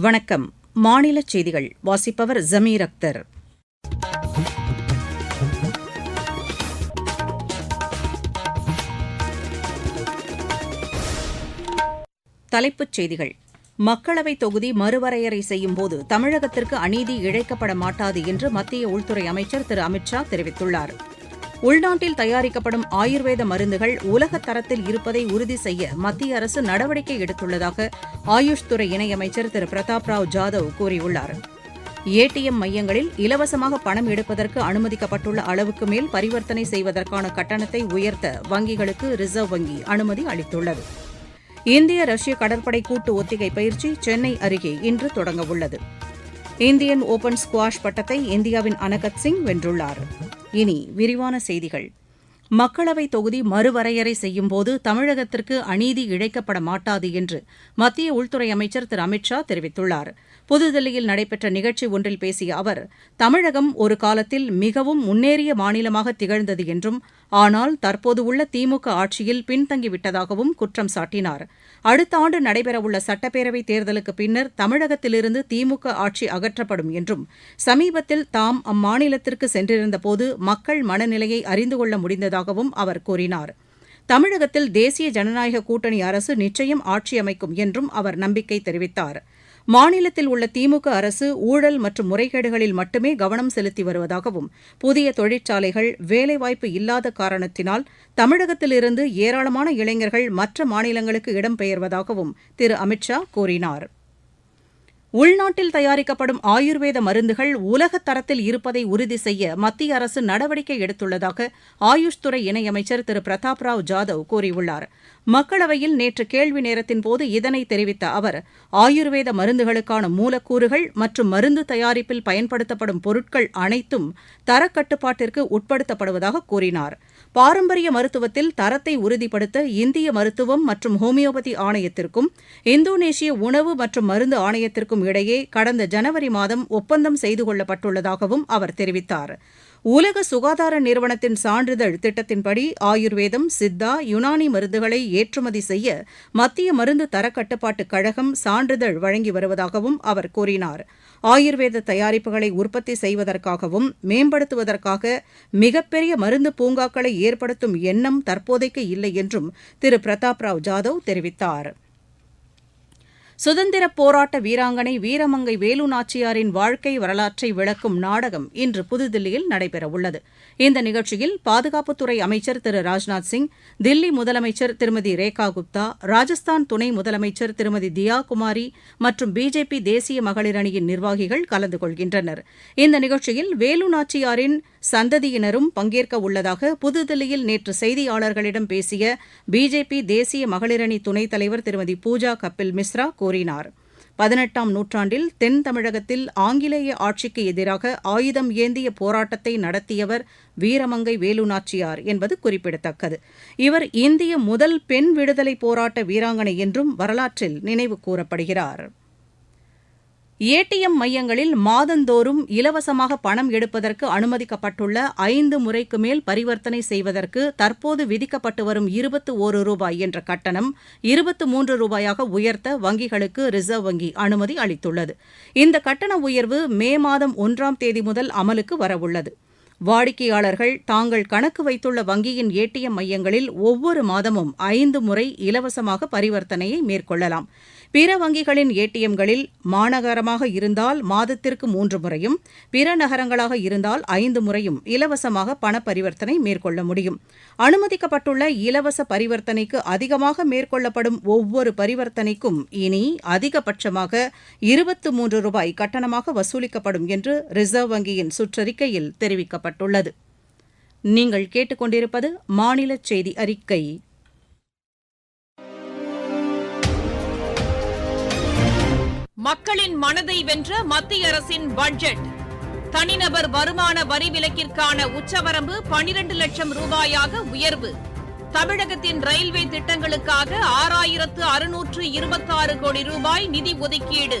வணக்கம். மாநில செய்திகள் வாசிப்பவர் ஜமீர் அக்தர். தலைப்புச் செய்திகள். மக்களவைத் தொகுதி மறுவரையறை செய்யும்போது தமிழகத்திற்கு அநீதி இழைக்கப்பட மாட்டாது என்று மத்திய உள்துறை அமைச்சர் திரு அமித் ஷா தெரிவித்துள்ளார். உள்நாட்டில் தயாரிக்கப்படும் ஆயுர்வேத மருந்துகள் உலக தரத்தில் இருப்பதை உறுதி செய்ய மத்திய அரசு நடவடிக்கை எடுத்துள்ளதாக ஆயுஷ் துறை இணையமைச்சர் திரு. பிரதாப் ராவ் ஜாதவ் கூறியுள்ளார். ஏடிஎம் மையங்களில் இலவசமாக பணம் எடுப்பதற்கு அனுமதிக்கப்பட்டுள்ள அளவுக்கு மேல் பரிவர்த்தனை செய்வதற்கான கட்டணத்தை உயர்த்த வங்கிகளுக்கு ரிசர்வ் வங்கி அனுமதி அளித்துள்ளது. இந்திய ரஷ்ய கடற்படை கூட்டு ஒத்திகை பயிற்சி சென்னை அருகே இன்று தொடங்கவுள்ளது இந்தியன் ஓபன் ஸ்குவாஷ் பட்டத்தை இந்தியாவின் அனகத் சிங் வென்றுள்ளார். இனி விரிவான செய்திகள். மக்களவைத் தொகுதி மறுவரையறை செய்யும்போது தமிழகத்திற்கு அநீதி இழைக்கப்பட மாட்டாது என்று மத்திய உள்துறை அமைச்சர் திரு அமித் ஷா தெரிவித்துள்ளார். புதுதில்லியில் நடைபெற்ற நிகழ்ச்சி ஒன்றில் பேசிய அவர் தமிழகம் ஒரு காலத்தில் மிகவும் முன்னேறிய மாநிலமாக திகழ்ந்தது என்றும் ஆனால் தற்போது உள்ள திமுக ஆட்சியில் பின்தங்கிவிட்டதாகவும் குற்றம் சாட்டினார். அடுத்த ஆண்டு நடைபெறவுள்ள சட்டப்பேரவைத் தேர்தலுக்கு பின்னர் தமிழகத்திலிருந்து திமுக ஆட்சி அகற்றப்படும் என்றும் சமீபத்தில் தாம் அம்மாநிலத்திற்கு சென்றிருந்தபோது மக்கள் மனநிலையை அறிந்து கொள்ள முடிந்தது முடிந்ததாகவும் அவர் கூறினார். தமிழகத்தில் தேசிய ஜனநாயக கூட்டணி அரசு நிச்சயம் ஆட்சி அமைக்கும் என்றும் அவர் நம்பிக்கை தெரிவித்தார். மாநிலத்தில் உள்ள திமுக அரசு ஊழல் மற்றும் முறைகேடுகளில் மட்டுமே கவனம் செலுத்தி வருவதாகவும் புதிய தொழிற்சாலைகள் வேலைவாய்ப்பு இல்லாத காரணத்தினால் தமிழகத்திலிருந்து ஏராளமான இளைஞர்கள் மற்ற மாநிலங்களுக்கு இடம்பெயர்வதாகவும் திரு. அமித் ஷா கூறினார். உள்நாட்டில் தயாரிக்கப்படும் ஆயுர்வேத மருந்துகள் உலகத் தரத்தில் இருப்பதை உறுதி செய்ய மத்திய அரசு நடவடிக்கை எடுத்துள்ளதாக ஆயுஷ் துறை இணையமைச்சர் திரு. பிரதாப் ராவ் ஜாதவ் கூறியுள்ளார். மக்களவையில் நேற்று கேள்வி நேரத்தின்போது இதனை தெரிவித்த அவர் ஆயுர்வேத மருந்துகளுக்கான மூலக்கூறுகள் மற்றும் மருந்து தயாரிப்பில் பயன்படுத்தப்படும் பொருட்கள் அனைத்தும் தரக்கட்டுப்பாட்டிற்கு உட்படுத்தப்படுவதாக கூறினார். பாரம்பரிய மருத்துவத்தில் தரத்தை உறுதிப்படுத்த இந்திய மருத்துவம் மற்றும் ஹோமியோபதி ஆணையத்திற்கும் இந்தோனேஷிய உணவு மற்றும் மருந்து ஆணையத்திற்கும் இடையே கடந்த ஜனவரி மாதம் ஒப்பந்தம் செய்து கொள்ளப்பட்டுள்ளதாகவும் அவர் தெரிவித்தார். உலக சுகாதார நிறுவனத்தின் சான்றிதழ் திட்டத்தின்படி ஆயுர்வேதம் சித்தா யுனானி மருந்துகளை ஏற்றுமதி செய்ய மத்திய மருந்து தரக்கட்டுப்பாட்டு கழகம் சான்றிதழ் வழங்கி வருவதாகவும் அவர் கூறினார். ஆயுர்வேத தயாரிப்புகளை உற்பத்தி செய்வதற்காகவும் மேம்படுத்துவதற்காக மிகப்பெரிய மருந்து பூங்காக்களை ஏற்படுத்தும் எண்ணம் தற்போதைக்கு இல்லை என்றும் திரு பிரதாப் ராவ் ஜாதவ் தெரிவித்தார். சுதந்திரப் போராட்ட வீராங்கனை வீரமங்கை வேலு நாச்சியாரின் வாழ்க்கை வரலாற்றை விளக்கும் நாடகம் இன்று புதுதில்லியில் நடைபெறவுள்ளது. இந்த நிகழ்ச்சியில் பாதுகாப்புத்துறை அமைச்சர் திரு ராஜ்நாத் சிங் தில்லி முதலமைச்சர் திருமதி ரேகா குப்தா ராஜஸ்தான் துணை முதலமைச்சர் திருமதி தியா குமாரி மற்றும் பிஜேபி தேசிய மகளிர் அணியின் நிர்வாகிகள் கலந்து கொள்கின்றனர். இந்த நிகழ்ச்சியில் வேலு நாச்சியாரின் சந்ததியினரும் பங்கேற்க உள்ளதாக புதுதில்லியில் நேற்று செய்தியாளர்களிடம் பேசிய பிஜேபி தேசிய மகளிரணி துணைத் தலைவர் திருமதி பூஜா கபில் மிஸ்ரா கூறினாா் பதினெட்டாம் நூற்றாண்டில் தென் தமிழகத்தில் ஆங்கிலேய ஆட்சிக்கு எதிராக ஆயுதம் ஏந்திய போராட்டத்தை நடத்தியவர் வீரமங்கை வேலு நாச்சியார் என்பது குறிப்பிடத்தக்கது. இவர் இந்திய முதல் பெண் விடுதலை போராட்ட வீராங்கனை என்றும் வரலாற்றில் நினைவு கூறப்படுகிறார். ஏடிஎம் மையங்களில் மாதந்தோறும் இலவசமாக பணம் எடுப்பதற்கு அனுமதிக்கப்பட்டுள்ள ஐந்து முறைக்கு மேல் பரிவர்த்தனை செய்வதற்கு தற்போது விதிக்கப்பட்டு வரும் இருபத்து ஒரு ரூபாய் என்ற கட்டணம் இருபத்து மூன்று ரூபாயாக உயர்த்த வங்கிகளுக்கு ரிசர்வ் வங்கி அனுமதி அளித்துள்ளது. இந்த கட்டண உயர்வு மே மாதம் ஒன்றாம் தேதி முதல் அமலுக்கு வரவுள்ளது. வாடிக்கையாளர்கள் தாங்கள் கணக்கு வைத்துள்ள வங்கியின் ஏடிஎம் மையங்களில் ஒவ்வொரு மாதமும் ஐந்து முறை இலவசமாக பரிவர்த்தனையை மேற்கொள்ளலாம். பிற வங்கிகளின் ஏடிஎம்களில் மாநகரமாக இருந்தால் மாதத்திற்கு மூன்று முறையும் பிற நகரங்களாக இருந்தால் ஐந்து முறையும் இலவசமாக பண பரிவர்த்தனை மேற்கொள்ள முடியும். அனுமதிக்கப்பட்டுள்ள இலவச பரிவர்த்தனைக்கு அதிகமாக மேற்கொள்ளப்படும் ஒவ்வொரு பரிவர்த்தனைக்கும் இனி அதிகபட்சமாக இருபத்து மூன்று ரூபாய் கட்டணமாக வசூலிக்கப்படும் என்று ரிசர்வ் வங்கியின் சுற்றறிக்கையில் தெரிவிக்கப்பட்டுள்ளது. நீங்கள் கேட்டுக்கொண்டிருப்பது மாநில செய்தி அறிக்கை. மக்களின் மனதை வென்ற மத்திய அரசின் பட்ஜெட். தனிநபர் வருமான வரி விலக்கிற்கான உச்சவரம்பு பனிரண்டு லட்சம் ரூபாயாக உயர்வு. தமிழகத்தின் ரயில்வே திட்டங்களுக்காக ஆறாயிரத்து அறுநூற்று இருபத்தாறு கோடி ரூபாய் நிதி ஒதுக்கீடு.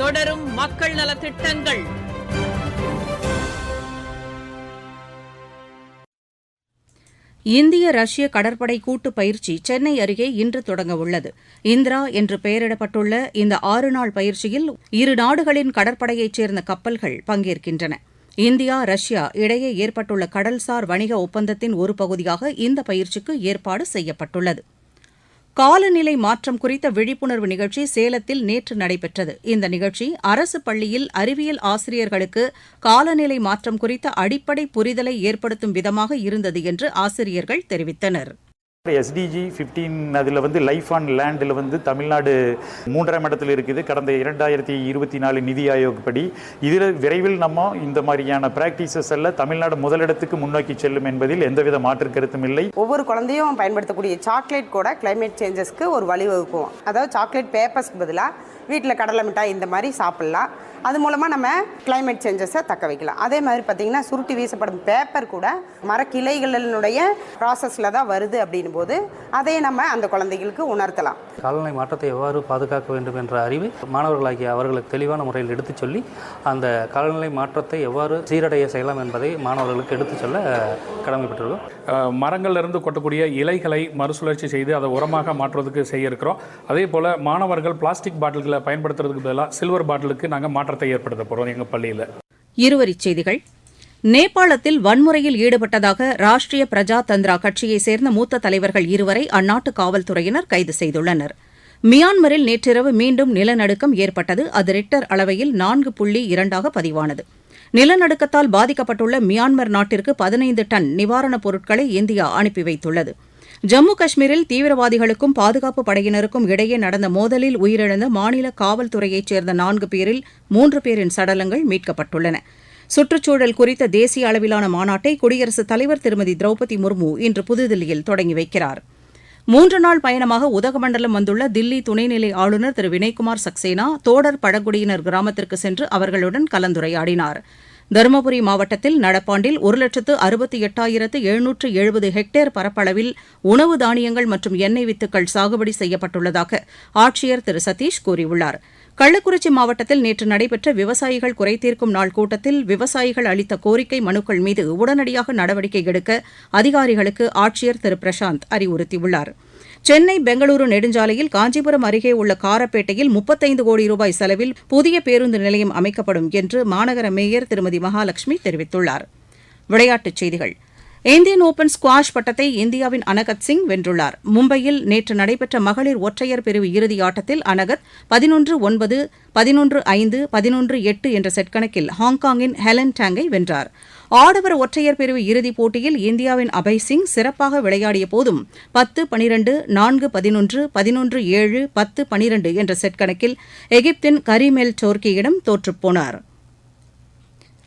தொடரும் மக்கள் நலத் திட்டங்கள். இந்திய ரஷ்ய கடற்படை கூட்டு பயிற்சி சென்னை அருகே இன்று தொடங்க உள்ளது. இந்திரா என்று பெயரிடப்பட்டுள்ள இந்த ஆறு நாள் பயிற்சியில் இரு நாடுகளின் கடற்படையைச் சேர்ந்த கப்பல்கள் பங்கேற்கின்றன. இந்தியா ரஷ்யா இடையே ஏற்பட்டுள்ள கடல்சார் வணிக ஒப்பந்தத்தின் ஒரு பகுதியாக இந்த பயிற்சிக்கு ஏற்பாடு செய்யப்பட்டுள்ளது. காலநிலை மாற்றம் குறித்த விழிப்புணர்வு நிகழ்ச்சி சேலத்தில் நேற்று நடைபெற்றது. இந்த நிகழ்ச்சி அரசு பள்ளியில் அறிவியல் ஆசிரியர்களுக்கு காலநிலை மாற்றம் குறித்த அடிப்படை புரிதலை ஏற்படுத்தும் விதமாக இருந்தது என்று ஆசிரியர்கள் தெரிவித்தனர். எஸ்டிஜி ஃபிஃப்டீன் அதில் வந்து லைஃப் ஆன் லேண்டில் வந்து தமிழ்நாடு மூன்றாம் இடத்தில் இருக்குது. கடந்த இரண்டாயிரத்தி இருபத்தி நாலு நிதி ஆயோக் படி. இதில் விரைவில் நம்ம இந்த மாதிரியான ப்ராக்டிசஸ் எல்லாம் தமிழ்நாடு முதலிடத்துக்கு முன்னோக்கி செல்லும் என்பதில் எந்தவித மாற்று கருத்தும் இல்லை. ஒவ்வொரு குழந்தையும் பயன்படுத்தக்கூடிய சாக்லேட் கூட கிளைமேட் சேஞ்சஸ்க்கு ஒரு வழிவகுக்கும். அதாவது சாக்லேட் பேப்பர்ஸ்க்கு பதிலாக வீட்டில் கடலை மிட்டாய் இந்த மாதிரி சாப்பிட்லாம். அது மூலமாக நம்ம climate சேஞ்சஸை தக்க வைக்கலாம். அதே மாதிரி பார்த்திங்கன்னா சுருட்டி வீசப்படும் பேப்பர் கூட மரக்கிளைகளினுடைய ப்ராசஸில் தான் வருது அப்படின்னும் போது அதையே நம்ம அந்த குழந்தைகளுக்கு உணர்த்தலாம். காலநிலை மாற்றத்தை எவ்வாறு பாதுகாக்க வேண்டும் என்ற அறிவை மாணவர்களாகிய அவர்களுக்கு தெளிவான முறையில் எடுத்துச் சொல்லி அந்த காலநிலை மாற்றத்தை எவ்வாறு சீரடைய செய்யலாம் என்பதை மாணவர்களுக்கு எடுத்துச் சொல்ல கடமைப்பட்டிருக்கோம். அஹ், மரங்கள்ல இருந்து கொட்டக்கூடிய இலைகளை மறுசுழற்சி செய்து அதை உரமாக மாற்றுவதற்கு செய்ய இருக்கிறோம் அதே போல் மாணவர்கள் பிளாஸ்டிக் பாட்டில்களை பயன்படுத்துறதுக்கு பதிலாக சில்வர் பாட்டிலுக்கு நாங்கள் மாற்றத்தை ஏற்படுத்த போகிறோம் எங்கள் பள்ளியில். இருவரிச் செய்திகள். நேபாளத்தில் வன்முறையில் ஈடுபட்டதாக ராஷ்டிரிய பிரஜா தந்திரா கட்சியைச் சேர்ந்த மூத்த தலைவர்கள் இருவரை அந்நாட்டு காவல்துறையினர் கைது செய்துள்ளனர். மியான்மரில் நேற்றிரவு மீண்டும் நிலநடுக்கம் ஏற்பட்டது. அது ரிக்டர் அளவையில் நான்கு புள்ளி இரண்டாக பதிவானது. நிலநடுக்கத்தால் பாதிக்கப்பட்டுள்ள மியான்மர் நாட்டிற்கு பதினைந்து டன் நிவாரணப் பொருட்களை இந்தியா அனுப்பி வைத்துள்ளது. ஜம்மு காஷ்மீரில் தீவிரவாதிகளுக்கும் பாதுகாப்பு படையினருக்கும் இடையே நடந்த மோதலில் உயிரிழந்த மாநில காவல்துறையைச் சேர்ந்த நான்கு பேரில் மூன்று பேரின் சடலங்கள் மீட்கப்பட்டுள்ளன. சுற்றுச்சூழல் குறித்த தேசிய அளவிலான மாநாட்டை குடியரசுத் தலைவர் திருமதி திரௌபதி முர்மு இன்று புதுதில்லியில் தொடங்கி வைக்கிறார். மூன்று நாள் பயணமாக உதகமண்டலம் வந்துள்ள தில்லி துணைநிலை ஆளுநர் திரு வினய்குமார் சக்சேனா தோடர் பழங்குடியினர் கிராமத்திற்கு சென்று அவர்களுடன் கலந்துரையாடினார். தருமபுரி மாவட்டத்தில் நடப்பாண்டில் ஒரு லட்சத்து அறுபத்தி எட்டாயிரத்து எழுநூற்று எழுபது ஹெக்டேர் பரப்பளவில் உணவு தானியங்கள் மற்றும் எண்ணெய் வித்துக்கள் சாகுபடி செய்யப்பட்டுள்ளதாக ஆட்சியர் திரு சதீஷ் கூறியுள்ளார். கள்ளக்குறிச்சி மாவட்டத்தில் நேற்று நடைபெற்ற விவசாயிகள் குறைதீர்க்கும் நாள் கூட்டத்தில் விவசாயிகள் அளித்த கோரிக்கை மனுக்கள் மீது உடனடியாக நடவடிக்கை எடுக்க அதிகாரிகளுக்கு ஆட்சியர் திரு பிரசாந்த் அறிவுறுத்தியுள்ளார். சென்னை பெங்களூரு நெடுஞ்சாலையில் காஞ்சிபுரம் அருகே உள்ள காரப்பேட்டையில் முப்பத்தைந்து கோடி ரூபாய் செலவில் புதிய பேருந்து நிலையம் அமைக்கப்படும் என்று மாநகர மேயர் திருமதி மகாலட்சுமி தெரிவித்துள்ளார். விளையாட்டுச் செய்திகள். இந்தியன் ஓபன் ஸ்குவாஷ் பட்டத்தை இந்தியாவின் அனகத் சிங் வென்றுள்ளார். மும்பையில் நேற்று நடைபெற்ற மகளிர் ஒற்றையர் பிரிவு இறுதி ஆட்டத்தில் அனகத் பதினொன்று ஒன்பது பதினொன்று ஐந்து பதினொன்று எட்டு என்ற செட் கணக்கில் ஹாங்காங்கின் ஹெலன் டேங்கை வென்றார். ஆடவர் ஒற்றையர் பிரிவு இறுதிப் போட்டியில் இந்தியாவின் அபய் சிங் சிறப்பாக விளையாடிய போதும் பத்து பனிரண்டு நான்கு பதினொன்று பதினொன்று ஏழு பத்து பனிரண்டு என்ற செட் கணக்கில் எகிப்தின் கரிமெல் டோர்கியிடம் தோற்றுப்போனாா்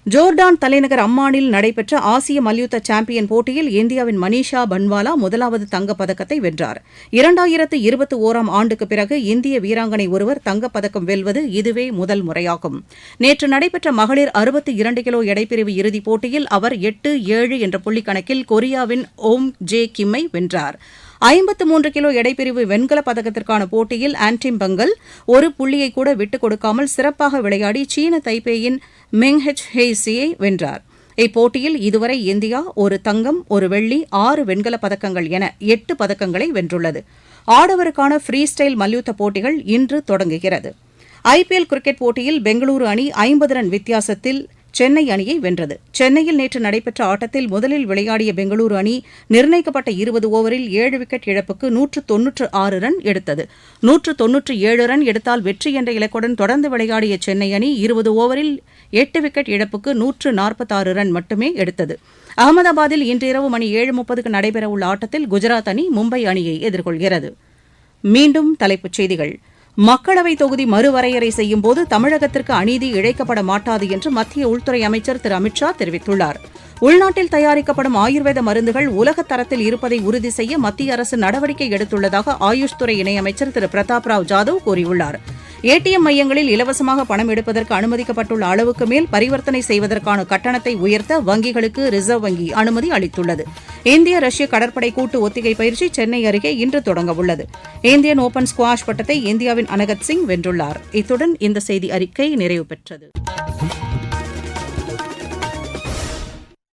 ஜோர்டான் தலைநகர் அம்மானில் நடைபெற்ற ஆசிய மல்யுத்த சாம்பியன் போட்டியில் இந்தியாவின் மனிஷா பன்வாலா முதலாவது தங்கப் பதக்கத்தை வென்றார். இரண்டாயிரத்து இருபத்தி ஓராம் ஆண்டுக்கு பிறகு இந்திய வீராங்கனை ஒருவர் தங்கப் பதக்கம் வெல்வது இதுவே முதல் முறையாகும். நேற்று நடைபெற்ற மகளிர் அறுபத்தி இரண்டு கிலோ எடைப்பிரிவு இறுதிப் போட்டியில் அவர் எட்டு ஏழு என்ற புள்ளிக்கணக்கில் கொரியாவின் ஓம் ஜே கிம்மை வென்றார். ஐம்பத்து மூன்று கிலோ எடைப்பிரிவு வெண்கலப் பதக்கத்திற்கான போட்டியில் ஆன்டிம் பங்கல் ஒரு புள்ளியை கூட விட்டுக் கொடுக்காமல் சிறப்பாக விளையாடி சீன தைப்பேயின் மெங் ஹெச் ஹெய்சியை வென்றார். இப்போட்டியில் இதுவரை இந்தியா ஒரு தங்கம் ஒரு வெள்ளி ஆறு வெண்கலப் பதக்கங்கள் என எட்டு பதக்கங்களை வென்றுள்ளது. ஆடவருக்கான ஃப்ரீ ஸ்டைல் மல்யுத்த போட்டிகள் இன்று தொடங்குகிறது. ஐபிஎல் கிரிக்கெட் போட்டியில் பெங்களூரு அணி ஐம்பது ரன் வித்தியாசத்தில் சென்னை அணியை வென்றது. சென்னையில் நேற்று நடைபெற்ற ஆட்டத்தில் முதலில் விளையாடிய பெங்களூரு அணி நிர்ணயிக்கப்பட்ட இருபது ஓவரில் ஏழு விக்கெட் இழப்புக்கு நூற்று தொன்னூற்று ஆறு ரன் எடுத்தது. நூற்று தொன்னூற்று ஏழு ரன் எடுத்தால் வெற்றி என்ற இலக்குடன் தொடர்ந்து விளையாடிய சென்னை அணி இருபது ஓவரில் எட்டு விக்கெட் இழப்புக்கு நூற்று நாற்பத்தாறு ரன் மட்டுமே எடுத்தது. அகமதாபாத்தில் இன்றிரவு மணி ஏழு முப்பதுக்கு நடைபெறவுள்ள ஆட்டத்தில் குஜராத் அணி மும்பை அணியை எதிர்கொள்கிறது. மீண்டும் தலைப்புச் செய்திகள். மக்களவைத் தொகுதி மறுவரையறை செய்யும்போது தமிழகத்திற்கு அநீதி இழைக்கப்பட மாட்டாது என்று மத்திய உள்துறை அமைச்சர் திரு அமித் ஷா தெரிவித்துள்ளார். உள்நாட்டில் தயாரிக்கப்படும் ஆயுர்வேத மருந்துகள் உலக தரத்தில் இருப்பதை உறுதி செய்ய மத்திய அரசு நடவடிக்கை எடுத்துள்ளதாக ஆயுஷ் துறை இணையமைச்சர் திரு பிரதாப் ராவ் ஜாதவ் கூறியுள்ளார். ஏடிஎம் மையங்களில் இலவசமாக பணம் எடுப்பதற்கு அனுமதிக்கப்பட்டுள்ள அளவுக்கு மேல் பரிவர்த்தனை செய்வதற்கான கட்டணத்தை உயர்த்த வங்கிகளுக்கு ரிசர்வ் வங்கி அனுமதி அளித்துள்ளது. இந்திய ரஷ்ய கடற்படை கூட்டு ஒத்திகை பயிற்சி சென்னை அருகே இன்று தொடங்கவுள்ளது இந்தியன் ஓபன் ஸ்குவாஷ் பட்டத்தை இந்தியாவின் அனகத் சிங் வென்றுள்ளார். இத்துடன் இந்த செய்தி அறிக்கை நிறைவு பெற்றது.